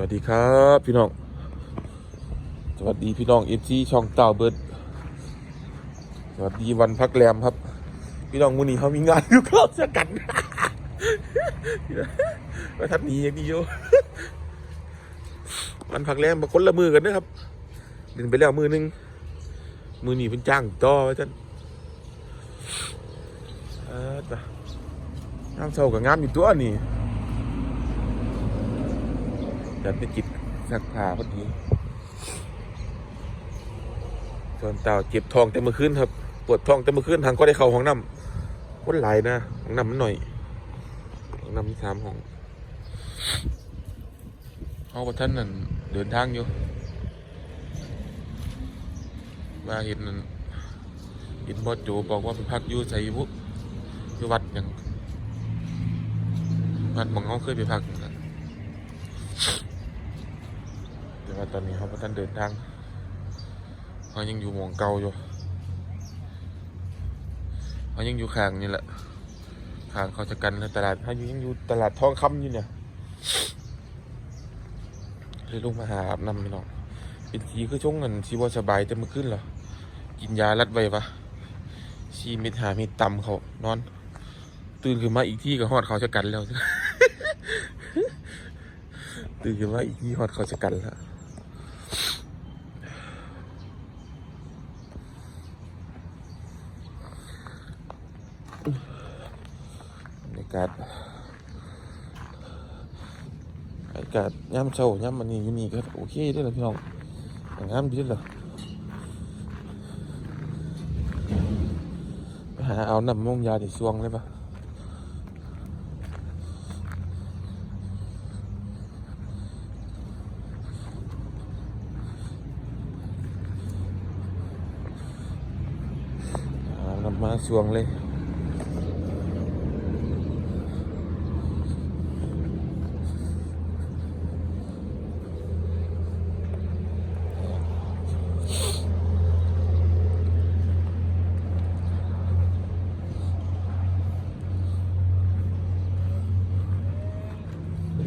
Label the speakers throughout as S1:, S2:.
S1: วัสดีครับพี่น้อง สวัสดีพี่น้องเอฟซีช่องเต่าเบิร์ดสวัสดีวันพักแรมครับ พี่น้องมื้อนี้เขามีงานอยู่ครับสกันมาทัดนีอย่างนี้อยู่วันพักแรมมาคนละมือกันนะครับเดินไปแล้วมือหนึง มือนี้เป็นจ้างต่อไว้ท่านเออจ้ะน้ำเศร้ากับงามอยู่ตัวนี่ จัดไปจิตสักผ้าพอดีส่วนเต่าเจ็บท้องแต่เมื่อคืนครับปวดท้องแต่เมื่อคืนทางก็ได้เข้าห้องน้ำคนหลายนะห้องน้ำมันหน่อยห้องน้ำมีสามห้องเขากับท่านนั่นเดินทางอยู่มาเห็นนั่นเห็นบอสโจบอกว่าไปพักอยู่ใส่บุอยู่วัดอย่างวัดมองเขาเคยไปพักนั่นล่ะ ตอนนี้เขาพท่านเดินทางเขายังอยู่หมองเก่าอยู่เขายังอยู่ข้างนี่แหละข้างเขาจะกันแล้วตลาดเขาอยู่ยังอยู่ตลาดทองคำอยู่เนี่ยเลยลงมาหาอาบน้ำพี่น้องเป็นทีคือช่วงเงินชีว่าสบายแต่มื่อคืนเหรอกินยาลัดไว้ปะชีเม็ดหาเม็ดตำเขานอน ตื่นขึ้นมาอีกที่ก็ฮอดเขาจะกันแล้วตื่นขึ้นมาอีกที่ฮอดเขาจะกันแล้ว บรรยากาศอากาศย่ำเช้าย่ำมันนี่อยู่นี่ก็โอเคเด้วยล่ะพี่น้องงามดีเด้อล่ะไปหาเอาน้ำมงยาที่ซวงเลยปะน้ำมาซวงเลย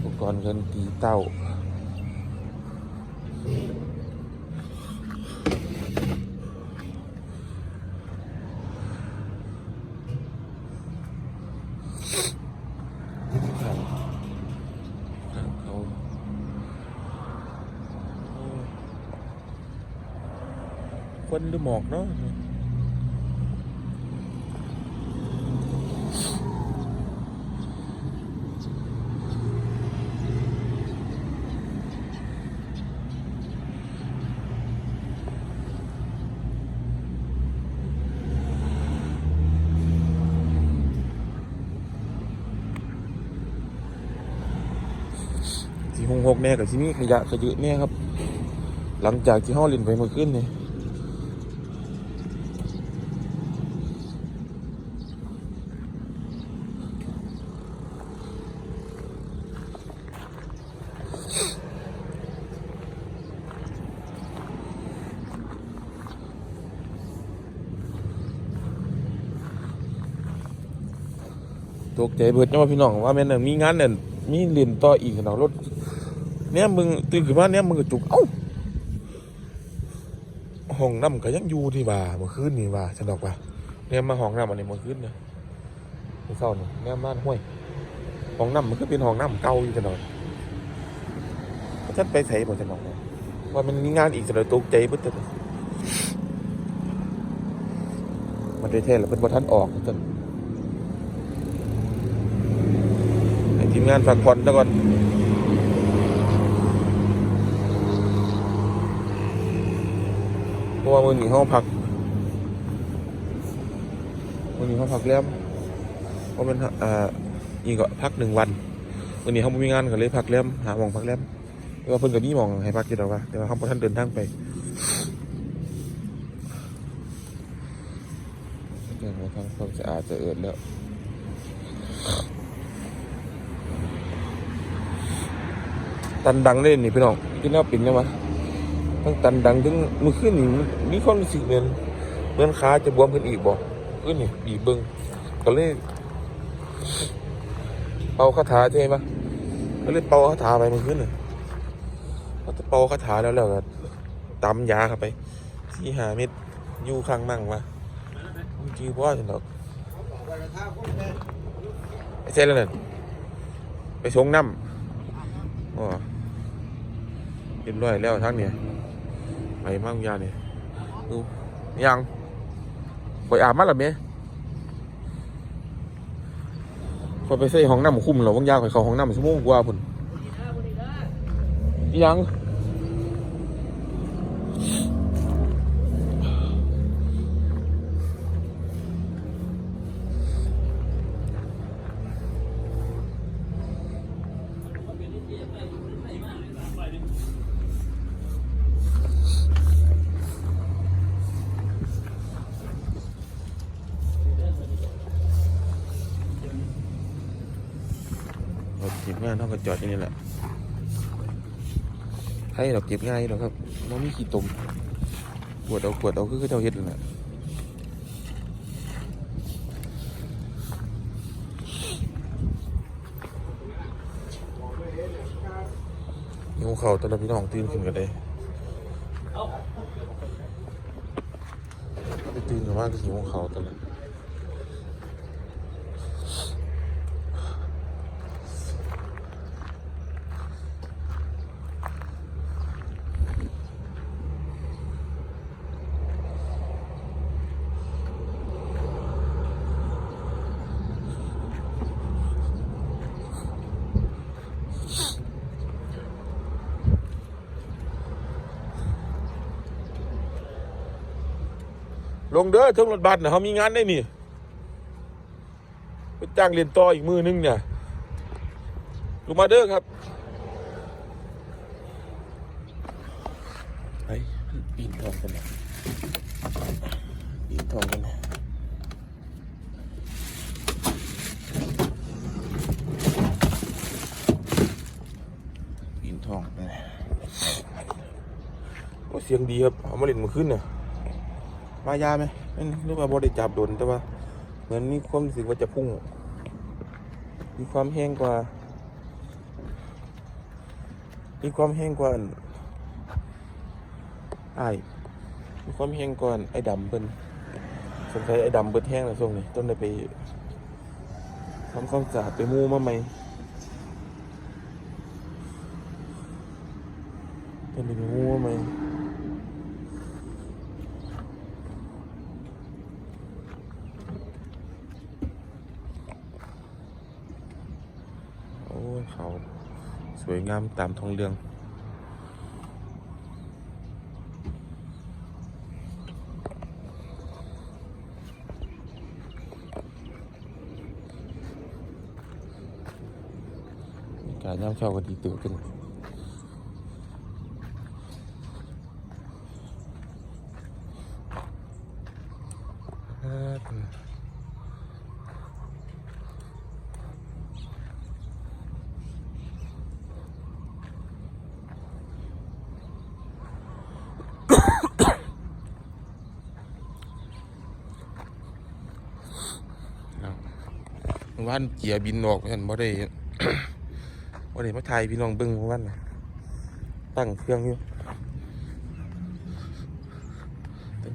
S1: อุป กรณ์กันตีเต้าครับครับเขาควันหรือหมอกเนาะที่หงห กแน่กับที่นี่ขยะขยะเนี่ยครับ หลังจากที่ห้อลินไปเมื่อคืนนี่ตกใจเบิดเนาะพี่น้องว่าแม่นมีงานเนี่ยมีเรียนต่ออีกเนาะรถ เนี่ยมึงตื่นขึ้นมาเนี่ยมึงก็จุกเอ้าห้องน้ำก็ยังอยู่ที่ว่าเมื่อคืนนี่ว่าฉันบอกว่าเนี่ยมาห้องน้ำอันนี้เมื่อคืนเนี่ยเมื่อเช้านี่เนี่ยมาห้วยห้องน้ำมันก็เป็นห้องน้ำเก่าอยู่จังหน่อยฉันไปใส่บ่ฉันบอกว่าวันมีงานอีกฉันเลยตกใจเบิดเลยมันได้แท้แล้วเป็นบ่ทันออกจนให้ทีมงานพักผ่อนแล้วก่อนเพ ราะว่ามือหนีห้องพักมือหนีห้องพักแล้วเพราะมันอ่าอีกก็พักหนึ่งวันมือหนีห้องมีงานก็เลยพักแล้วหาหมองพักแล้วแต่ว่าเพิ่นกับนี่มองให้พักกี่ดอกว่าแต่ว่าเขาบ่ท่านเดินทางไปเรื่องของทางความสะอาดจะเอิดแล้วตันดังเล่นนี่พี่น้องที่น่าปิ่นนะวะ ทั้งตันดังทั้งมือขึ้นนี่มีความรู้สึกเหมือนเหมือนขาจะบวมขึ้นอีกบ่ขึ้นนี่บีบเบิ้งก็เลยเป่าคาถาใช่ไหมก็เลยเป่าคาถาไปมือขึ้นน่ะเขาจะเป่าคาถาแล้วแล้วก็ตำยาเข้าไปสี่หาเม็ดอยู่ข้างมั่งวะจริงๆว่าจังดอกไปเสร็จแล้วนั่นไปชงน้ำอ๋อเรียบร้อยแล้วทั้งเนี่ย ไปมั่งยาเนี่ยดูยังไปอาบมาหรือเมียพอยไปใส่ห้องน้ำคุ้มเหรอบางยาไปเข้าห้องน้ำชั่วโมงกว่าพุ่นยัง งานเท่ากับจอดอย่างนี้แหละให้เราเก็บง่ายหรอกครับมันมีขี้ตมขวดเอาขวดเอาคือเจ้าเฮ็ดนั่นแหละหิวเข่าวตอนเราพี่น้องตื่นขึ้นกันเลยไปตื่นกันมากก็หิวเข่าวตอนนั้น ลงเด้อถึงรถบัสนะเขามีงานได้นี่ไปจ้างเรียนต่ออีกมือนึงเนี่ยลงมาเด้อครับไปปีนทองกันนะปีนทองกันนะปีนทองนะโอ้เสียงดีครับเอามาเล่นเมาขึ้นเนี่ย มายาไหมไม่เรียกว่าบอได้จับโดนแต่ว่า เหมือนมีความรู้สึกว่าจะพุ่ง มีความแห้งกว่า มีความแห้งกว่าอันอ้มีความแห้งกว่าอันไอ้ดำเพิ่นสงสัยไอ้ดำเบิดแห้งแล้วช่วงนี้ต้นได้ไปทำความสะอาดไปมูมาใหมต้นได้ไปมูมาใหม โอ้ยเขาส วยงามตามท้องเรื่อง การย่ำเช้าก็ดีตื่นขึ้น วันเกียร์บินออกเห็นบ่ได้บ่ได้มาถ่ายพี่น้องเบิ้งเมื่อวันตั้งเครื่องอยู่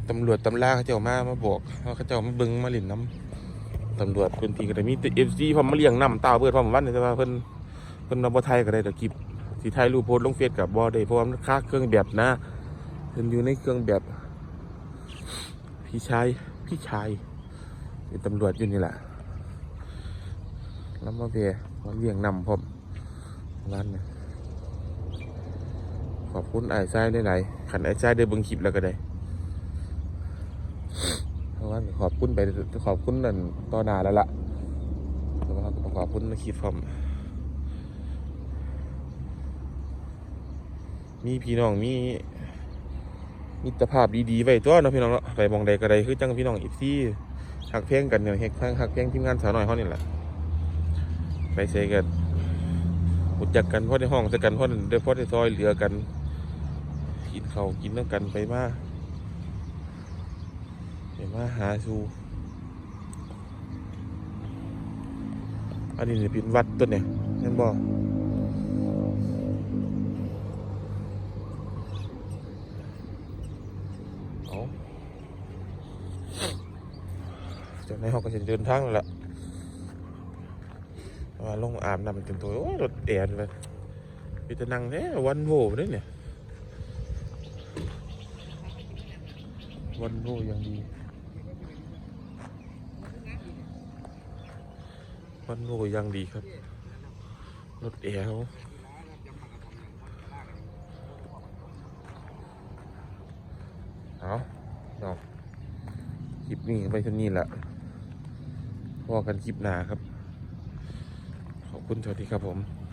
S1: ตำรวจตำราเขาเจ้ามามาบอกว่าเขาเจ้ามาเบิ้งมาหลินน้ำตำรวจพื้นที่ก็ได้มีเอฟซีพอมาเลี้ยงน้ำตาเบิดพอมวันนี่แต่ว่าเพิ่นเพิ่นเราบ่ไทยก็ได้แต่คลิปสีไทยรูปโพสลงเฟซกับบ่ได้เพราะว่ามันค่าเครื่องแบบนะเพิ่นอยู่ในเครื่องแบบพี่ชายพี่ชายเป็นตำรวจอยู่นี่แหละ แล้วมาเบียมาเลี้ยงนำผมร้านนี่ยขอบคุณไอ้ไส้ได้หลายๆขันไอ้ไส้ได้เบิ่งคลิปแล้วก็ได้เพราะว่าขอบคุณไปขอบคุณนั่นต่อหน้าแล้วล่ะแต่ว่าก็ขอบคุณคลิปผมมีพี่น้องมีมิตรภาพดีๆไว้ตัวเนาะพี่น้องเนาะไปมองใดก็ได้คือจังพี่น้องอีกที่หักเพลงกันเนี่ยเฮกเพังหักเพลงทีมงานสาวน้อยเขานี่แหละ ไปเสกันหุจักกันพ่อในห้องใสกันพ่อในพ่อในซอยเหลือกัน กินเขากินน้ำกันไปมาไปมาหาซูอันนี้เนี่ยป็นวัดต้นเนี่ยเห็นบ่จาในห้องก็จะเดินทางแล้วล่ะ ว่าลงอาบน้ำเต็มตัวโอ้ยรถแอร์เลยมีแต่นั่งแท้วันโวเนี่ยเนี่ยวันโวยังดีวันโวยังดีครับ รถแอร์เขาเอาเนาะคลิปนี้ไปเท่านี้แหละพอกันคลิปหนาครับ คุณสวัสดีครับผม